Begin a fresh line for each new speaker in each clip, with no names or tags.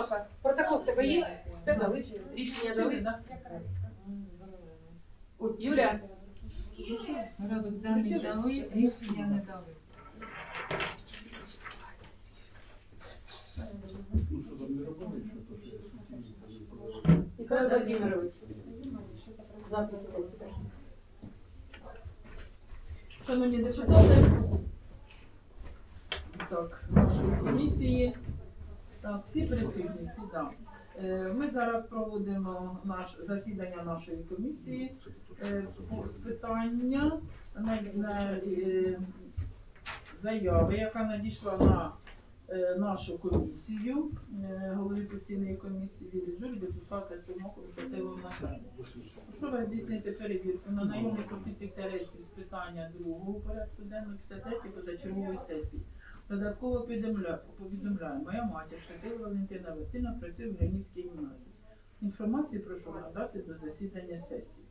Маша, протокол в тебе є? Все дали? Рішення дали? Юля,
Порядок денний дали, рішення не дали.
Михайло Владимирович. Завтра сюди.
Шановні депутати, так, нашої комісії, так, всі присутні, всі да. Е, Ми зараз проводимо наш засідання нашої комісії е, з питання на, на е, заяви, яка надійшла на нашу комісію, голові постійної комісії Жуль, депутата Сумоку Шатилова Наталії. Прошу здійснити перевірку на наявний конфлікт інтересів з питання другого порядку денного 53 позачергової сесії. Додатково повідомля- повідомляю, моя матір Шатила Валентина Васильівна працює в Леонівській гімназії. Інформацію прошу надати до засідання сесії.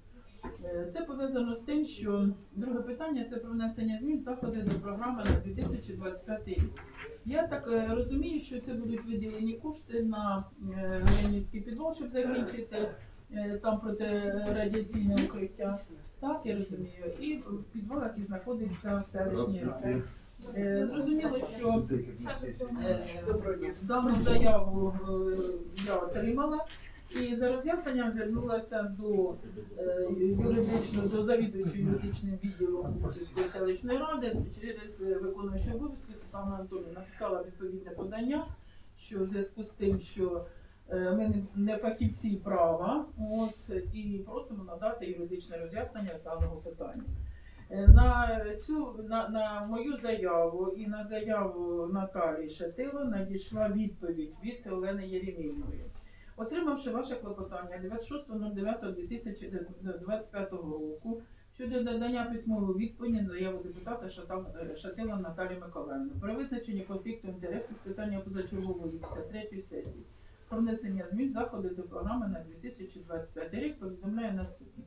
Е, Це пов'язано з тим, що друге питання це про внесення змін заходи до програми на 2025 рік. Я так е, розумію, що це будуть виділені кошти на е, Ленінський підвал, щоб закінчити е, там протирадіаційне укриття. Так, я розумію. І в підвал, який знаходиться в селищній раді. Е, Зрозуміло, що е, дану заяву е, я отримала. І за роз'ясненням звернулася до е, юридичного до завідуючого юридичним відділом селищної ради через виконуючого обов'язки Світлана Анатоліївна написала відповідне подання, що в зв'язку з тим, що е, ми не- не фахівці права, от і просимо надати юридичне роз'яснення з даного питання. На цю на, на мою заяву і на заяву Наталії Шатило надійшла відповідь від Олени Єремєєвої. Отримавши ваше клопотання 26.09.2025 року щодо надання письмової відповіді на заяву депутата Шатила Наталії Миколаївни про визначення конфлікту інтересів з питання позачергової 53 сесії про внесення змін заходи до програми на 2025 рік повідомляє наступне.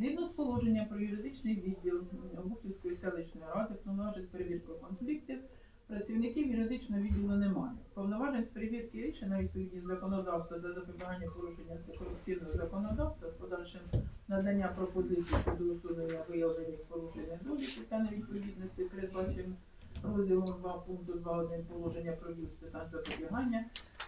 Згідно з положенням про юридичний відділ Бухівської селищної ради, повноважень з перевірки конфліктів, працівників юридичного відділу немає. Повноважень з перевірки рішень на відповідність законодавства та запобігання порушення антикорупційного законодавства з подальшим надання пропозицій щодо усунення виявлених порушень недоліків та невідповідності передбачених розділом 2 пункту 2.1 положення про з питань запобігання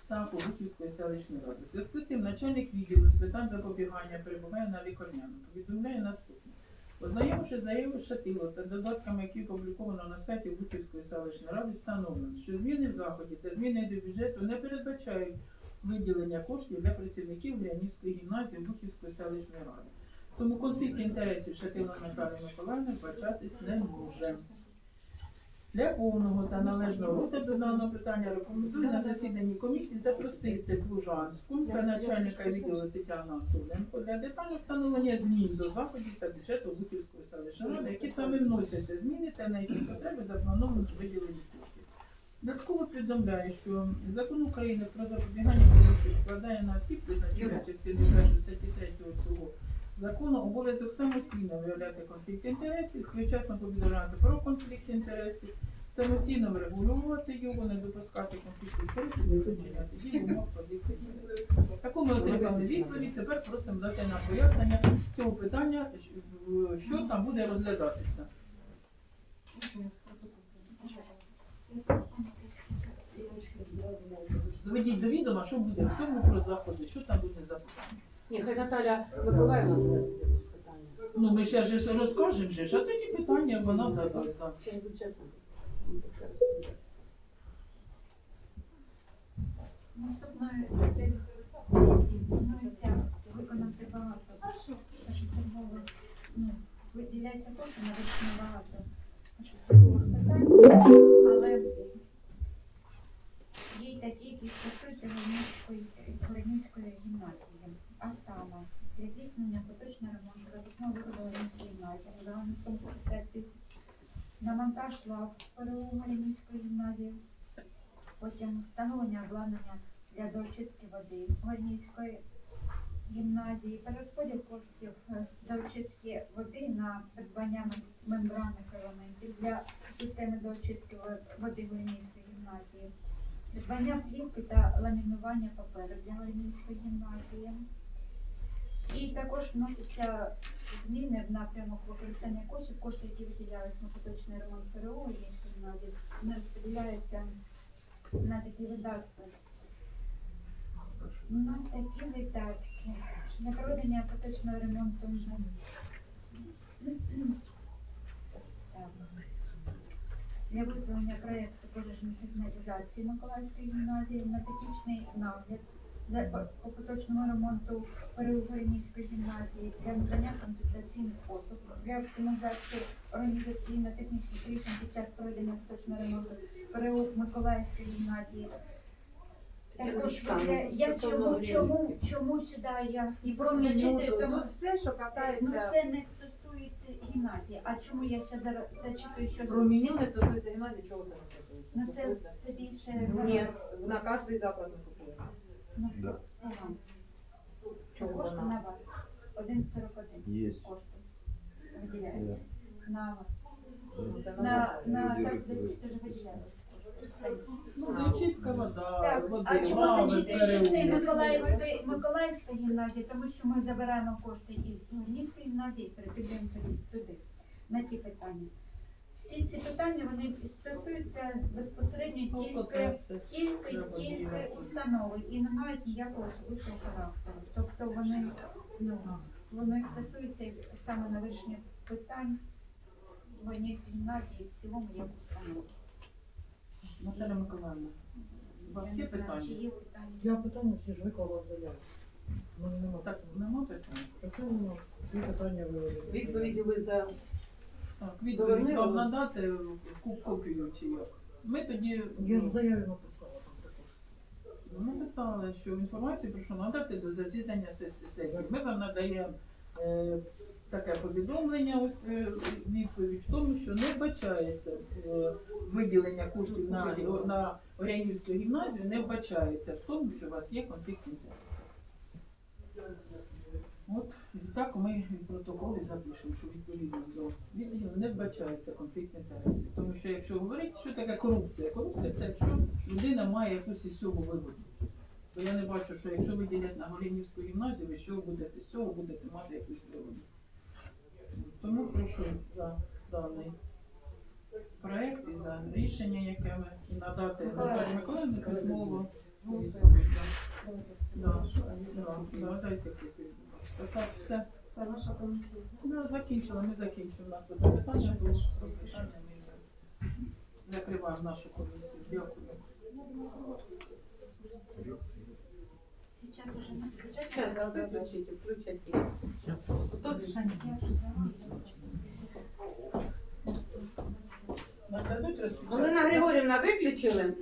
та Побутівської селищної ради. Зв'язку з тим начальник відділу з питань запобігання перебуває на лікарняному. Повідомляє наступне. Ознайомивши заяву Шатило та додатками, які опубліковано на сайті Бутівської селищної ради, встановлено, що зміни в заході та зміни до бюджету не передбачають виділення коштів для працівників Грянівської гімназії Бухівської селищної ради. Тому конфлікт інтересів Шатила Наталії Миколаївни вбачатись не може. Для повного та належного розгляду даного питання рекомендую на засіданні комісії запросити Плужанську та начальника відділу Тетяну Осуленко для детального встановлення змін до заходів та бюджету Бутівської селищної ради, які саме вносяться зміни та на які потреби заплановано виділені коштів. Додатково повідомляю, що закон України про запобігання корупції вкладає на осіб, визначених частиною 1 статті 3 цього закону обов'язок самостійно виявляти конфлікт інтересів, своєчасно повідомляти про конфлікт інтересів, самостійно врегулювати його, не допускати конфлікту інтересів, не вчиняти дії в умовах конфлікту інтересів. Таку ми отримали відповідь. Тепер просимо дати нам пояснення цього питання, що там буде розглядатися. Доведіть до відома, що буде в цьому про заходи, що там буде за питання.
Ні, хай Наталя Миколаївна буде питання.
Ну ми ще ж розкажемо ж, а тоді питання вона задасть. так.
Це
сесії планується виконати багато. Першочергово ну, виділяється кошти на вирішення багато першочергових питань, такі, які стосуються Гринівської гімназії. А саме для здійснення поточного ремонту запасного виходу Гринівської гімназії на загальну суму 50 тисяч на монтаж лав ПРУ Гринівської гімназії потім встановлення обладнання для доочистки води Горнівської гімназії, перерозподіл коштів е, з доочистки води на придбання мембранних елементів для системи доочистки во- води Горнівської гімназії, придбання плівки та ламінування паперу для Галинівської гімназії. І також вносяться зміни в напрямок використання коштів, кошти, які виділялись на поточний ремонт ПРО Галинівської гімназії, не розподіляються на такі видатки. На такі видатки. На проведення поточного ремонту. Так. Для виконання проєкту пожежної сигналізації Миколаївської гімназії на технічний нагляд по- по поточному ремонту Переугорнівської гімназії для надання консультаційних послуг для оптимізації організаційно-технічних рішень під час проведення поточного ремонту Переуг Миколаївської гімназії. Також я чому, чому, чому сюди я
І про
зачитую, тому-
все, що
Ну
касається
це не стосується гімназії. А чому я ще зараз зачитую, що
про меню, не стосується гімназії, чого це не стосується?
Ну це,
Стосується?
це більше
Ні, на кожний заклад ми купуємо.
Ну,
Да.
ага.
Чого
Кошти
вона?
на вас. 1,41
Есть.
кошти виділяється. На вас.
Ну, це
На,
на
так,
виконують.
це ж виділялось кошти.
Ну, де вода,
Так, а чому
лави,
зачитую, що це
переулки.
Миколаївська, Миколаївська гімназія, тому що ми забираємо кошти із Гімнійської гімназії і перекидаємо туди, туди, на ті питання. Всі ці питання вони стосуються безпосередньо тільки
Алкотести.
тільки, тільки установи і не мають ніякого особистого характеру. Тобто вони, ну, вони стосуються саме на вирішення питань Воєнської гімназії в цілому як установи.
Наталя Миколаївна, у вас є питання?
Я питання всі ж виклала в заяві. У мене нема
Так,
питань.
нема питань?
Нема. Всі питання ви
Відповіді ви за
Так, відповідь вам надати ку- копію чи як? Ми тоді
Я ж
ну,
в заяві написала там також.
Ми написали, що інформацію прошу надати до засідання сес- сесії. Ми вам надаємо таке повідомлення, ось е, відповідь в тому, що не вбачається е, виділення коштів на, на Орянівську гімназію, не вбачається в тому, що у вас є конфлікт інтересів. От так ми в протоколі запишемо, що відповідно до відділу не вбачається конфлікт інтересів. Тому що якщо говорити, що таке корупція? Корупція це якщо людина має якусь із цього вигоду. Я не бачу, що якщо виділять на Голінівську гімназію, ви що будете з цього будете мати якусь вигоду. Тому прошу за даний проект і за рішення, яке ви надати Наталі Миколаївні письмово. Да, да, да, дайте копію, будь ласка. Так, все.
це ваша комісія.
Ну, закінчили, ми закінчили. У нас тут питання було. Питання ми вже закриваємо нашу комісію. Дякую.
Сейчас уже не включать.
Зараз да. Хто
Нададуть розпечатку?
Олена Григорівна виключили?